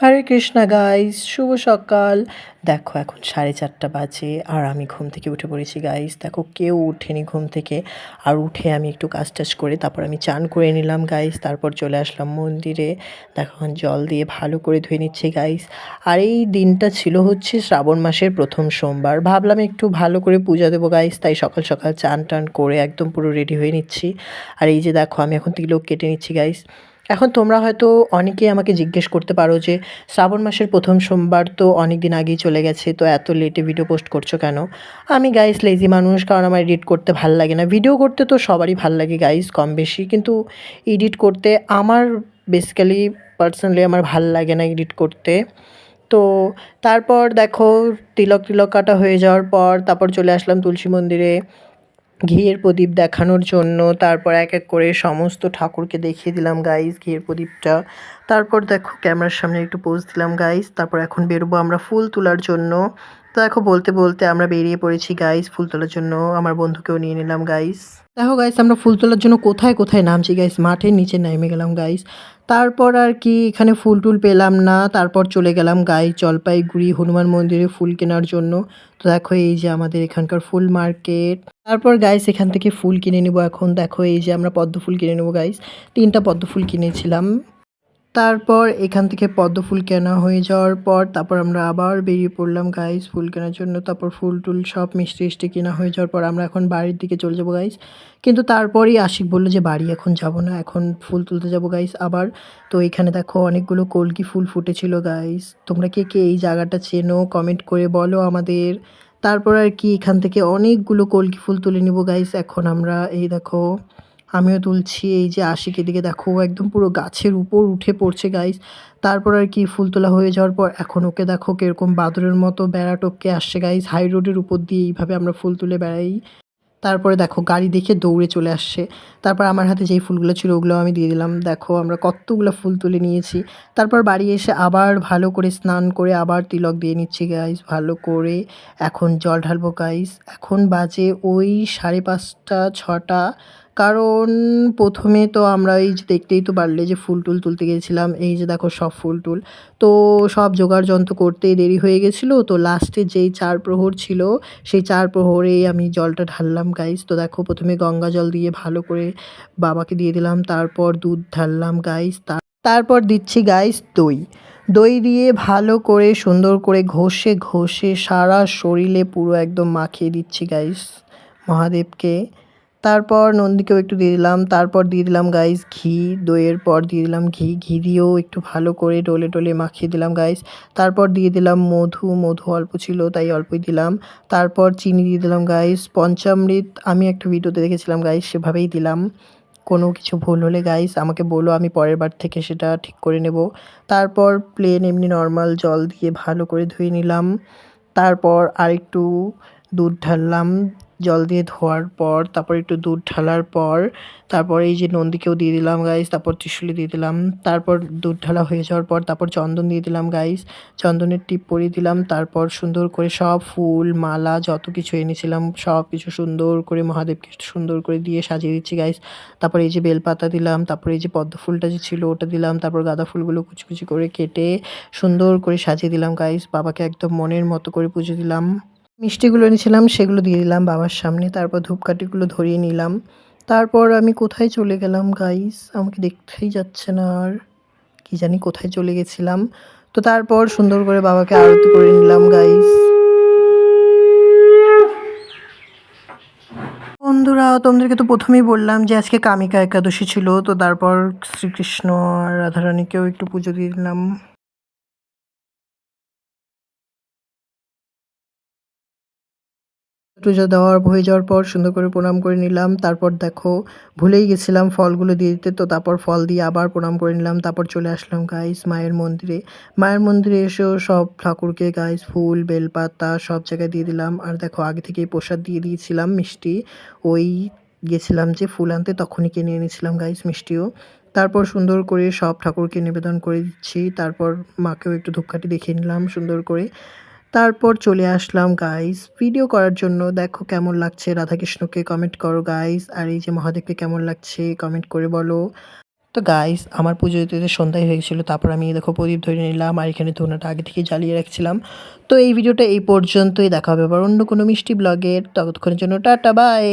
হরে Krishna guys শুভ সকাল। দেখো এখন সাড়ে চারটা বাজে আর আমি ঘুম থেকে উঠে পড়েছি গাইস দেখো কেউ উঠেনি ঘুম থেকে। আর উঠে আমি একটু কাজ টাজ করে তারপর আমি চান করে নিলাম গাইস তারপর চলে আসলাম মন্দিরে। দেখো এখন জল দিয়ে ভালো করে ধুয়ে নিচ্ছি গাইস আর এই দিনটা ছিল হচ্ছে শ্রাবণ মাসের প্রথম সোমবার। ভাবলাম একটু ভালো করে পূজা দেবো গাইস তাই সকাল সকাল চান টান করে একদম পুরো রেডি হয়ে নিচ্ছি। আর এই যে দেখো আমি এখন তিলক কেটে নিচ্ছি গাইস এখন তোমরা হয়তো অনেকেই আমাকে জিজ্ঞেস করতে পারো যে, শ্রাবণ মাসের প্রথম সোমবার তো অনেক দিন আগেই চলে গেছে, তো এত লেটে ভিডিও পোস্ট করছ কেন? আমি গাইস লেজি মানুষ, কারণ আমার এডিট করতে ভালো লাগে না। ভিডিও করতে তো সবারই ভালো লাগে গাইস কম বেশি। কিন্তু এডিট করতে আমার বেসিক্যালি পার্সোনালি আমার ভালো লাগে না এডিট করতে। তো তারপর দেখো, তিলক তিলক কাটা হয়ে যাওয়ার পর তারপর চলে আসলাম তুলসী মন্দিরে। ঘিয়ের প্রদীপ দেখানোর জন্য। তারপর এক এক করে সমস্ত ঠাকুরকে দেখিয়ে দিলাম গাইস ঘিয়ের প্রদীপটা। তারপর দেখো, ক্যামেরার সামনে একটু পোজ দিলাম গাইস তারপর এখন বেরোবো আমরা ফুল তোলার জন্য। তো দেখো, বলতে বলতে আমরা বেরিয়ে পড়েছি গাইস ফুল তোলার জন্য। আমার বন্ধুকেও নিয়ে নিলাম গাইস দেখো গাইস আমরা ফুল তোলার জন্য কোথায় কোথায় নামছি গাইস মাঠের নিচে নেমে গেলাম গাইস তারপর আর কি, এখানে ফুল টুল পেলাম না। তারপর চলে গেলাম গাই জলপাইগুড়ি, হনুমান মন্দিরে ফুল কেনার জন্য। তো দেখো, এই যে আমাদের এখানকার ফুল মার্কেট। তারপর গাইস এখান থেকে ফুল কিনে নেব এখন। দেখো, এই যে আমরা পদ্ম ফুল কিনে নেব গাইস তিনটা পদ্ম ফুল কিনেছিলাম। তারপর এখান থেকে পদ্ম ফুল কেনা হয়ে যাওয়ার পর তারপর আমরা আবার বেরিয়ে পড়লাম গাইস ফুল কেনার জন্য। তারপর ফুল টুল সব মিষ্টি মিষ্টি কেনা হয়ে যাওয়ার পর আমরা এখন বাড়ির দিকে চলে যাব গাইস কিন্তু তারপরই আশিক বলল যে, বাড়ি এখন যাব না, এখন ফুল তুলতে যাব গাইস আবার, তো এখানে দেখো অনেকগুলো কলকি ফুল ফুটেছিল গাইস তোমরা কে কে এই জায়গাটা চেনো কমেন্ট করে বলো আমাদের। তারপর আর কি, এখান থেকে অনেকগুলো কলকি ফুল তুলে নিব গাইস এখন আমরা এই দেখো আমিও তুলছি, এই যে আশিক এদিকে দেখো একদম পুরো গাছের উপর উঠে পড়ছে গাইস তারপর আর কি ফুল তোলা হয়ে যাওয়ার পর এখন ওকে দেখো কীরকম বাদরের মতো বেড়া টপকে আসছে গাইস হাই রোডের উপর দিয়ে এইভাবে আমরা ফুল তুলে বেড়াই। তারপরে দেখো, গাড়ি দেখে দৌড়ে চলে আসছে। তারপর আমার হাতে যেই ফুলগুলো ছিল, ওগুলো আমি দিয়ে দিলাম। দেখো, আমরা কতগুলো ফুল তুলে নিয়েছি। তারপর বাড়ি এসে আবার ভালো করে স্নান করে আবার তিলক দিয়ে নিচ্ছি গাইস ভালো করে এখন জল ঢালবো গাইস এখন বাজে ওই সাড়ে পাঁচটা, ছটা। কারণ প্রথমে তো আমরা এই যে দেখতেই তো পারলে যে ফুল টুল তুলতে গেছিলাম, এই যে দেখো সব ফুল টুল। তো সব জোগাড় যন্ত্র করতেই দেরি হয়ে গেছিল, তো লাস্টে যেই চার প্রহর ছিল, সেই চার প্রহরেই আমি জলটা ঢাললাম গাইস তো দেখো প্রথমে গঙ্গা জল দিয়ে ভালো করে বাবাকে দিয়ে দিলাম, তারপর দুধ ঢাললাম গাইস তারপর দিচ্ছি গাইস দই। দই দিয়ে ভালো করে সুন্দর করে ঘষে ঘষে সারা শরীরে পুরো একদম মাখিয়ে দিচ্ছি গাইস মহাদেবকে। তারপর নন্দীকেও একটু দিয়ে দিলাম। তারপর দিয়ে দিলাম গাইস ঘি। দইয়ের পর দিয়ে দিলাম ঘি। ঘি দিয়েও একটু ভালো করে ডলে ডলে মাখিয়ে দিলাম গাইস তারপর দিয়ে দিলাম মধু। মধু অল্প ছিল, তাই অল্পই দিলাম। তারপর চিনি দিয়ে দিলাম গাইস পঞ্চামৃত আমি একটা ভিডিওতে দেখেছিলাম গাইস সেভাবেই দিলাম। কোনো কিছু ভুল হলে গাইস আমাকে বলো, আমি পরের বার থেকে সেটা ঠিক করে নেব। তারপর প্লেন এমনি নর্মাল জল দিয়ে ভালো করে ধুয়ে নিলাম। তারপর আরেকটু দুধ ঢাললাম। জল দিয়ে ধোয়ার পর, তারপর একটু দুধ ঢালার পর, তারপর এই যে নন্দীকেও দিয়ে দিলাম গাইস তারপর ত্রিশুলি দিয়ে দিলাম, তারপর দুধ ঢালা হয়ে যাওয়ার পর, তারপর চন্দন দিয়ে দিলাম গাইস চন্দনের টিপ পরিয়ে দিলাম, তারপর সুন্দর করে সব ফুল, মালা, যত কিছু এনেছিলাম, সব কিছু সুন্দর করে মহাদেবকে সুন্দর করে দিয়ে সাজিয়ে দিচ্ছি গাইস তারপর এই যে বেলপাতা দিলাম, তারপর এই যে পদ্ম ফুলটা যে ছিল, ওটা দিলাম, তারপর গাঁদা ফুলগুলো কুচি কুচি করে কেটে সুন্দর করে সাজিয়ে দিলাম গাইস বাবাকে একদম মনের মতো করে পুজো দিলাম। মিষ্টিগুলো এনেছিলাম, সেগুলো দিয়ে দিলাম বাবার সামনে, তারপর ধূপকাঠিগুলো ধরিয়ে নিলাম। তারপর আমি কোথায় চলে গেলাম গাইস আমাকে দেখতেই যাচ্ছে না আর। কি জানি কোথায় চলে গেছিলাম। তো তারপর সুন্দর করে বাবাকে আরতি করে নিলাম গাইস বন্ধুরা, তোমাদেরকে তো প্রথমেই বললাম যে আজকে কামিকা একাদশী ছিল, তো তারপর শ্রীকৃষ্ণ আর রাধারানীকেও একটু পুজো দিয়ে দিলাম। পূজা দেওয়ার হয়ে যাওয়ার পর সুন্দর করে প্রণাম করে নিলাম। তারপর দেখো, ভুলেই গেছিলাম ফলগুলো দিয়ে দিতে। তো তারপর ফল দিয়ে আবার প্রণাম করে নিলাম। তারপর চলে আসলাম গাইস মায়ের মন্দিরে। মায়ের মন্দিরে এসেও সব ঠাকুরকে গাইস ফুল, বেলপাতা সব জায়গায় দিয়ে দিলাম। আর দেখো, আগে থেকেই প্রসাদ দিয়ে দিয়েছিলাম মিষ্টি। ওই গেছিলাম যে ফুল আনতে, তখনই কিনে এনেছিলাম গাইস মিষ্টিও। তারপর সুন্দর করে সব ঠাকুরকে নিবেদন করে দিচ্ছি। তারপর মাকেও একটু ধূপকাঠি দেখিয়ে নিলাম সুন্দর করে। তারপর চলে আসলাম গাইস ভিডিও করার জন্য দেখো কেমন লাগছে রাধাকৃষ্ণকে কমেন্ট করো গাইস আর এই যে মহাদেবকে কেমন লাগছে কমেন্ট করে বলো। তো গাইস আমার পুজো দিতে সন্ধ্যায় হয়ে গেছিল, তারপর আমি দেখো প্রদীপ ধরে নিলাম আর এখানে ধোনাটা আগে থেকে জ্বালিয়ে রাখছিলাম। তো, এই ভিডিওটা এই পর্যন্তই, দেখা হবে আবার অন্য কোনো মিষ্টি ব্লগের ততক্ষণের জন্য, টাটা বাই